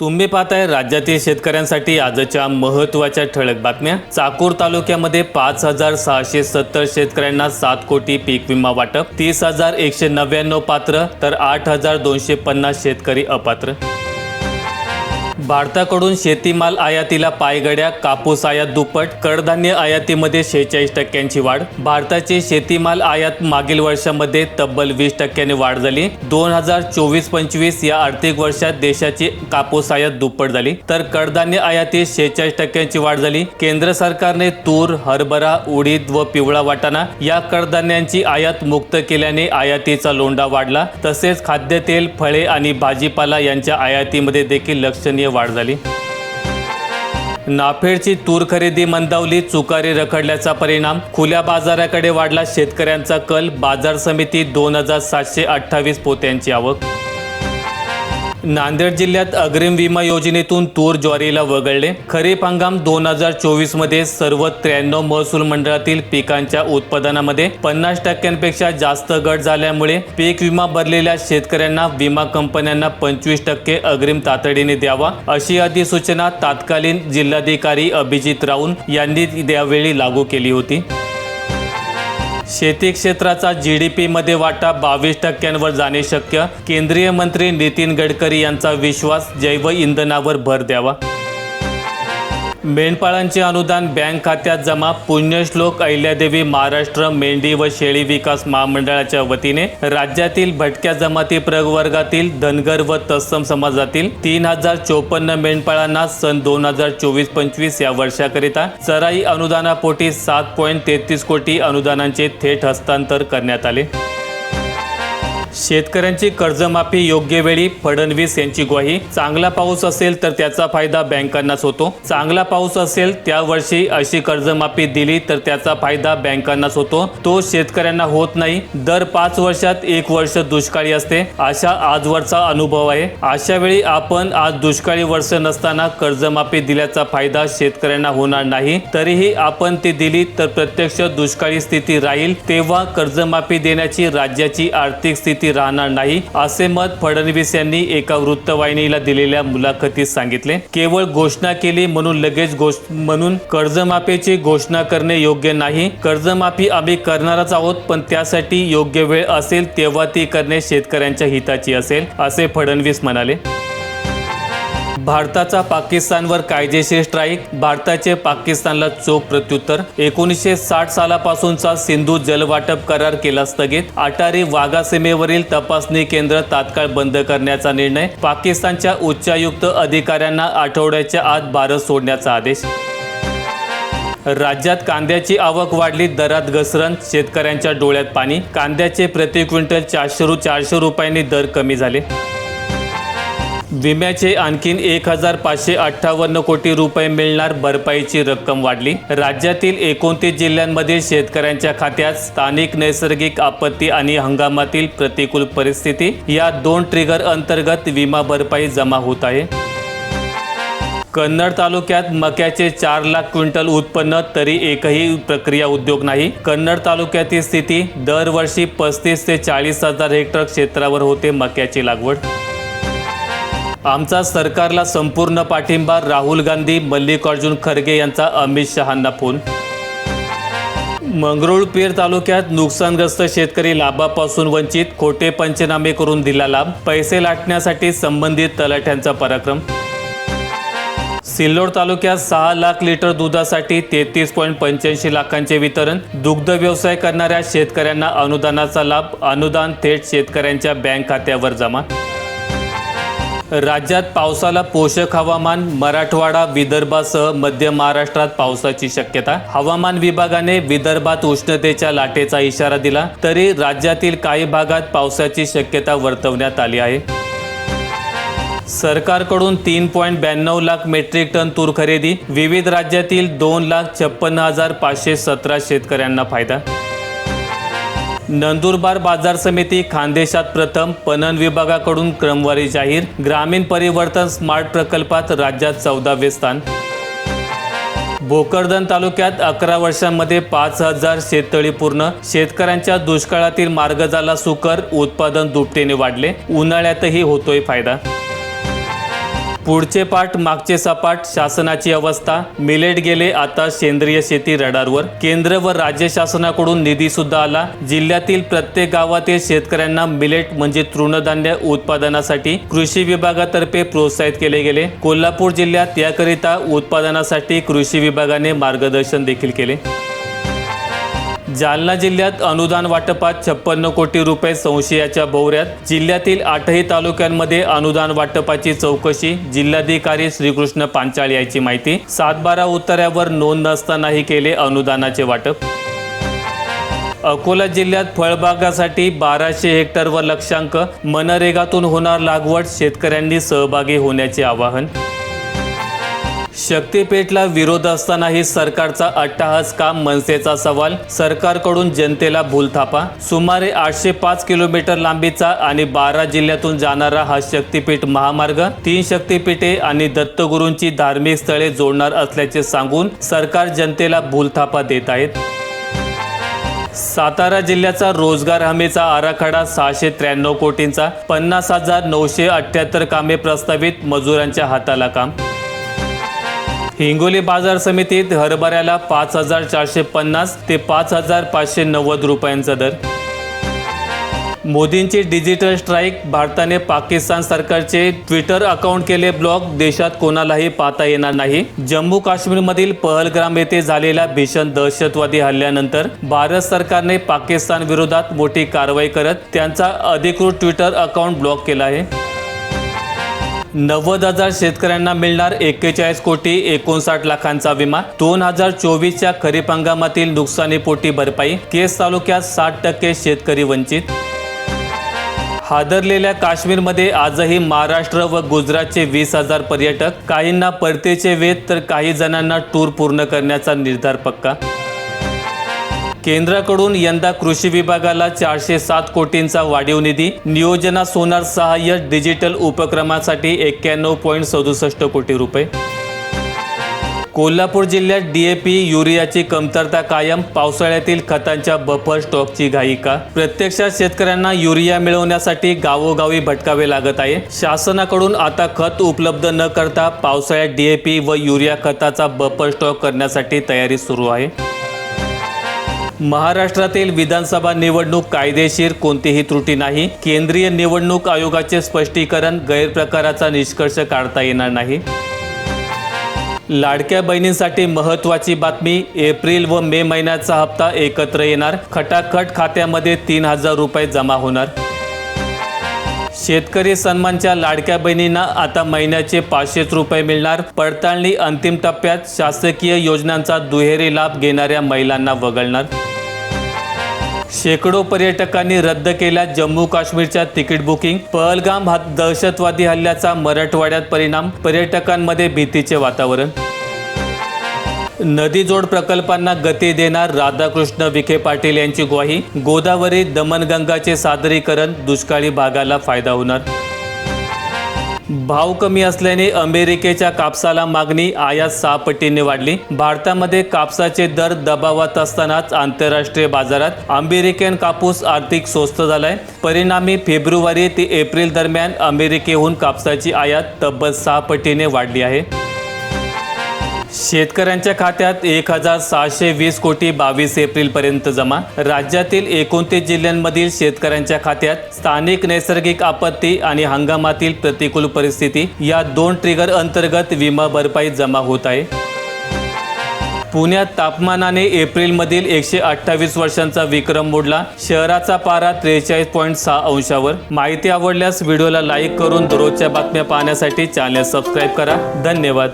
तुम्ही पाहताय राज्यातील शेतकऱ्यांसाठी आजच्या महत्त्वाच्या ठळक बातम्या. चाकूर तालुक्यामध्ये पाच हजार सहाशे सत्तर शेतकऱ्यांना सात कोटी पीक विमा वाटप तीस हजार एकशे नव्याण्णव पात्र तर आठ हजार दोनशे पन्नास शेतकरी अपात्र. भारताकडून शेतीमाल आयातीला पायगड्या कापूस आयात दुप्पट कडधान्य आयातीमध्ये शेहेचाळीस टक्क्यांची वाढ. भारताचे शेतीमाल आयात मागील वर्षामध्ये तब्बल वीस टक्क्यांनी वाढ झाली. दोन हजार चोवीस पंचवीस या आर्थिक वर्षात देशाची कापूस आयात दुप्पट झाली. तर कडधान्य आयातीत शेहेचाळीस टक्क्यांची वाढ झाली. केंद्र सरकारने तूर हरभरा उडीद व पिवळा वाटाणा या कडधान्यांची आयात मुक्त केल्याने आयातीचा लोंढा वाढला. तसेच खाद्यतेल फळे आणि भाजीपाला यांच्या आयातीमध्ये देखील लक्षणीय वाढ झाली. नाफेडची तूर खरेदी मंदावली चुकारी रखडल्याचा परिणाम. खुल्या बाजाराकडे वाढला शेतकऱ्यांचा कल. बाजार समिती दोन हजार सातशे अठ्ठावीस पोत्यांची आवक. नांदेड जिल्ह्यात अग्रिम विमा योजनेतून तूर ज्वारीला वगळले. खरीप हंगाम दोन हजार चोवीसमध्ये सर्व त्र्याण्णव महसूल मंडळातील पिकांच्या उत्पादनामध्ये पन्नास टक्क्यांपेक्षा जास्त घट झाल्यामुळे पीक विमा भरलेल्या शेतकऱ्यांना विमा कंपन्यांना पंचवीस टक्के अग्रिम तातडीने द्यावा अशी अधिसूचना तात्कालीन जिल्हाधिकारी अभिजित राऊन यांनी यावेळी लागू केली होती. शेती क्षेत्राचा जी डी पीमध्ये वाटा बावीस टक्क्यांवर जाणे शक्य. केंद्रीय मंत्री नितीन गडकरी यांचा विश्वास जैव इंधनावर भर द्यावा. मेंढपाळांचे अनुदान बँक खात्यात जमा पुण्यश्लोक अहिल्यादेवी महाराष्ट्र मेंढी व शेळी विकास महामंडळाच्या वतीने राज्यातील भटक्या जमाती प्रवर्गातील धनगर व तत्सम समाजातील तीन हजार चोपन्न मेंढपाळांना सन दोन हजार चोवीस पंचवीस या वर्षाकरिता चराई अनुदानापोटी सात पॉईंट तेहतीस कोटी अनुदानांचे थेट हस्तांतर करण्यात आले. शेतकऱ्यांची कर्जमाफी योग्य वेळी फडणवीस यांची ग्वाही. चांगला पाऊस असेल तर त्याचा फायदा बँकांनाच होतो. चांगला पाऊस असेल त्या वर्षी अशी कर्जमाफी दिली तर त्याचा फायदा बँकांनाच होतो. तो शेतकऱ्यांना होत नाही. दर पाच वर्षात एक वर्ष दुष्काळी असते. अशा आजवरचा अनुभव आहे. अशा वेळी आपण आज दुष्काळी वर्ष नसताना कर्जमाफी दिल्याचा फायदा शेतकऱ्यांना होणार नाही. तरीही आपण ती दिली तर प्रत्यक्ष दुष्काळी स्थिती राहील. तेव्हा कर्जमाफी देण्याची राज्याची आर्थिक स्थिती राहणार नाही असे मत फडणवीस यांनी एका वृत्तवाहिनीला दिलेल्या मुलाखतीत सांगितले. केवळ घोषणा केली म्हणून लगेच म्हणून कर्जमाफीची घोषणा करणे योग्य नाही. कर्जमाफी आम्ही करणारच आहोत पण त्यासाठी योग्य वेळ असेल तेव्हा ती करणे शेतकऱ्यांच्या हिताची असेल असे फडणवीस म्हणाले. भारताचा पाकिस्तानवर कायदेशीर स्ट्राईक भारताचे पाकिस्तानला चोख प्रत्युत्तर. एकोणीसशे साठ सालापासूनचा सिंधू जलवाटप करार केला स्थगित. अटारी वाघा सीमेवरील तपासणी केंद्र तात्काळ बंद करण्याचा निर्णय. पाकिस्तानच्या उच्चायुक्त अधिकाऱ्यांना आठवड्याच्या आत भारत सोडण्याचा आदेश. राज्यात कांद्याची आवक वाढली दरात घसरण शेतकऱ्यांच्या डोळ्यात पाणी. कांद्याचे प्रति क्विंटल चारशे रु चारशे रुपयांनी दर कमी झाले. विम्याचे आणखीन एक हजार पाचशे अठ्ठावन्न कोटी रुपये मिळणार भरपाईची रक्कम वाढली. राज्यातील एकोणतीस जिल्ह्यांमध्ये शेतकऱ्यांच्या खात्यात स्थानिक नैसर्गिक आपत्ती आणि हंगामातील प्रतिकूल परिस्थिती या दोन ट्रिगर अंतर्गत विमा भरपाई जमा होत आहे. कन्नड तालुक्यात मक्याचे चार लाख क्विंटल उत्पन्न तरी एकही प्रक्रिया उद्योग नाही. कन्नड तालुक्यातील स्थिती दरवर्षी पस्तीस ते चाळीस हजार हेक्टर क्षेत्रावर होते मक्याची लागवड. आमचा सरकारला संपूर्ण पाठिंबा राहुल गांधी मल्लिकार्जुन खरगे यांचा अमित शहांना फोन. मंगरुळपीर तालुक्यात नुकसानग्रस्त शेतकरी लाभापासून वंचित खोटे पंचनामे करून दिला लाभ पैसे लाटण्यासाठी संबंधित तलाठ्यांचा पराक्रम. सिल्लोड तालुक्यात सहा लाख लिटर दुधासाठी तेहतीस पॉईंट पंच्याऐंशी लाखांचे वितरण दुग्ध व्यवसाय करणाऱ्या शेतकऱ्यांना अनुदानाचा लाभ अनुदान थेट शेतकऱ्यांच्या बँक खात्यावर जमा. राज्यात पावसाला पोषक हवामान मराठवाडा विदर्भासह मध्य महाराष्ट्रात पावसाची शक्यता. हवामान विभागाने विदर्भात उष्णतेच्या लाटेचा इशारा दिला तरी राज्यातील काही भागात पावसाची शक्यता वर्तवण्यात आली आहे. सरकारकडून तीन पॉईंट ब्याण्णव लाख मेट्रिक टन तूर खरेदी विविध राज्यातील दोन लाख छप्पन्न हजार पाचशे सतरा शेतकऱ्यांना फायदा नंदुरबार बाजार समिती खानदेशात प्रथम पणन विभागाकडून क्रमवारी जाहीर ग्रामीण परिवर्तन स्मार्ट प्रकल्पात राज्यात चौदावे स्थान. भोकरदन तालुक्यात अकरा वर्षांमध्ये पाच हजार शेततळी पूर्ण. शेतकऱ्यांच्या दुष्काळातील मार्ग झाला सुकर उत्पादन दुपटीने वाढले. उन्हाळ्यातही होतोय फायदा. पुढचे पाठ मागचे सपाट शासनाची अवस्था. मिलेट गेले आता सेंद्रिय शेती रडारवर. केंद्र व राज्य शासनाकडून निधी सुद्धा आला. जिल्ह्यातील प्रत्येक गावातील शेतकऱ्यांना मिलेट म्हणजे तृणधान्य उत्पादनासाठी कृषी विभागातर्फे प्रोत्साहित केले गेले. कोल्हापूर जिल्ह्यात याकरिता उत्पादनासाठी कृषी विभागाने मार्गदर्शन देखील केले. जालना जिल्ह्यात अनुदान वाटपात छप्पन्न कोटी रुपये संशयाच्या भोवऱ्यात जिल्ह्यातील आठही तालुक्यांमध्ये अनुदान वाटपाची चौकशी जिल्हाधिकारी श्रीकृष्ण पांचाळ यांची माहिती. सातबारा उतार्यावर नोंद नसतानाही केले अनुदानाचे वाटप. अकोला जिल्ह्यात फळबागासाठी बाराशे हेक्टरवर लक्षांक. मनरेगातून होणार लागवड शेतकऱ्यांनी सहभागी होण्याचे आवाहन. शक्तीपेठला विरोध असतानाही सरकारचा अट्टाहास काम मनसेचा सवाल? सरकारकडून जनतेला भूलथापा? सुमारे आठशे पाच किलोमीटर लांबीचा आणि बारा जिल्ह्यातून जाणारा हा शक्तीपीठ महामार्ग तीन शक्तीपीठे आणि दत्तगुरूंची धार्मिक स्थळे जोडणार असल्याचे सांगून सरकार जनतेला भूलथापा देत आहेत. सातारा जिल्ह्याचा रोजगार हमीचा आराखडा सहाशे त्र्याण्णव कोटींचा पन्नास हजार नऊशे अठ्ठ्याहत्तर कामे प्रस्तावित मजुरांच्या हाताला काम हिंगोली बाजार समितीत हरभऱ्याला पाच हजार चारशे पन्नास ते पाच हजार पाचशे नव्वद रुपयांचा दर. मोदींची डिजिटल स्ट्राईक भारताने पाकिस्तान सरकारचे ट्विटर अकाउंट केले ब्लॉक देशात कोणालाही पाहता येणार नाही. जम्मू काश्मीरमधील पहलग्राम येथे झालेल्या भीषण दहशतवादी हल्ल्यानंतर भारत सरकारने पाकिस्तान विरोधात मोठी कारवाई करत त्यांचा अधिकृत ट्विटर अकाउंट ब्लॉक केला आहे. नव्वद हजार शेतकऱ्यांना मिळणार एक्केचाळीस कोटी एकोणसाठ लाखांचा विमा. दोन हजार चोवीसच्या खरीप हंगामातील नुकसानीपोटी भरपाई. केस तालुक्यात साठ टक्के शेतकरी वंचित. हादरलेल्या काश्मीरमध्ये आजही महाराष्ट्र व गुजरातचे वीस हजार पर्यटक. काहींना परतीचे वेध तर काही जणांना टूर पूर्ण करण्याचा निर्धार पक्का. केंद्राकडून यंदा कृषी विभागाला चारशे सात कोटींचा वाढीव निधी नियोजना सोनार सहाय्य डिजिटल उपक्रमासाठी एक्क्याण्णव पॉईंट सदुसष्ट कोटी रुपये. कोल्हापूर जिल्ह्यात डीएपी युरियाची कमतरता कायम पावसाळ्यातील खतांच्या बफर स्टॉकची घाई का प्रत्यक्षात शेतकऱ्यांना युरिया मिळवण्यासाठी गावोगावी भटकावे लागत आहे. शासनाकडून आता खत उपलब्ध न करता पावसाळ्यात डीएपी व युरिया खताचा बफर स्टॉक करण्यासाठी तयारी सुरू आहे. महाराष्ट्रातील विधानसभा निवडणूक कायदेशीर कोणतीही त्रुटी नाही. केंद्रीय निवडणूक आयोगाचे स्पष्टीकरण गैरप्रकाराचा निष्कर्ष काढता येणार नाही. लाडक्या बहिणींसाठी महत्त्वाची बातमी एप्रिल व मे महिन्याचा हप्ता एकत्र येणार. खटाखट खात्यामध्ये तीन हजार रुपये जमा होणार. शेतकरी सन्मानच्या लाडक्या बहिणींना आता महिन्याचे पाचशेच रुपये मिळणार. पडताळणी अंतिम टप्प्यात शासकीय योजनांचा दुहेरी लाभ घेणाऱ्या महिलांना वगळणार. शेकडो पर्यटकांनी रद्द केल्या जम्मू काश्मीरच्या तिकीट बुकिंग. पहलगाम हा दहशतवादी हल्ल्याचा मराठवाड्यात परिणाम. पर्यटकांमध्ये भीतीचे वातावरण. नदीजोड प्रकल्पांना गती देणार राधाकृष्ण विखे पाटील यांची ग्वाही. गोदावरी दमनगंगाचे सादरीकरण दुष्काळी भागाला फायदा होणार. भाव कमी असल्याने अमेरिकेच्या कापसाला मागणी आयात सहा पटीने वाढली. भारतामध्ये कापसाचे दर दबावात असतानाच आंतरराष्ट्रीय बाजारात अमेरिकन कापूस आर्थिक स्वस्त झालाय. परिणामी फेब्रुवारी ते एप्रिल दरम्यान अमेरिकेहून कापसाची आयात तब्बल सहा पटीने वाढली आहे. शेतकऱ्यांच्या खात्यात एक हजार सहाशे वीस कोटी बावीस एप्रिलपर्यंत जमा. राज्यातील एकोणतीस जिल्ह्यांमधील शेतकऱ्यांच्या खात्यात स्थानिक नैसर्गिक आपत्ती आणि हंगामातील प्रतिकूल परिस्थिती या दोन ट्रिगर अंतर्गत विमा भरपाई जमा होत आहे. पुण्यात तापमानाने एप्रिलमधील एकशे अठ्ठावीस वर्षांचा विक्रम मोडला. शहराचा पारा त्रेचाळीस पॉईंट सहा अंशावर. माहिती आवडल्यास व्हिडिओला लाईक करून दररोजच्या बातम्या पाहण्यासाठी चॅनल सबस्क्राईब करा. धन्यवाद.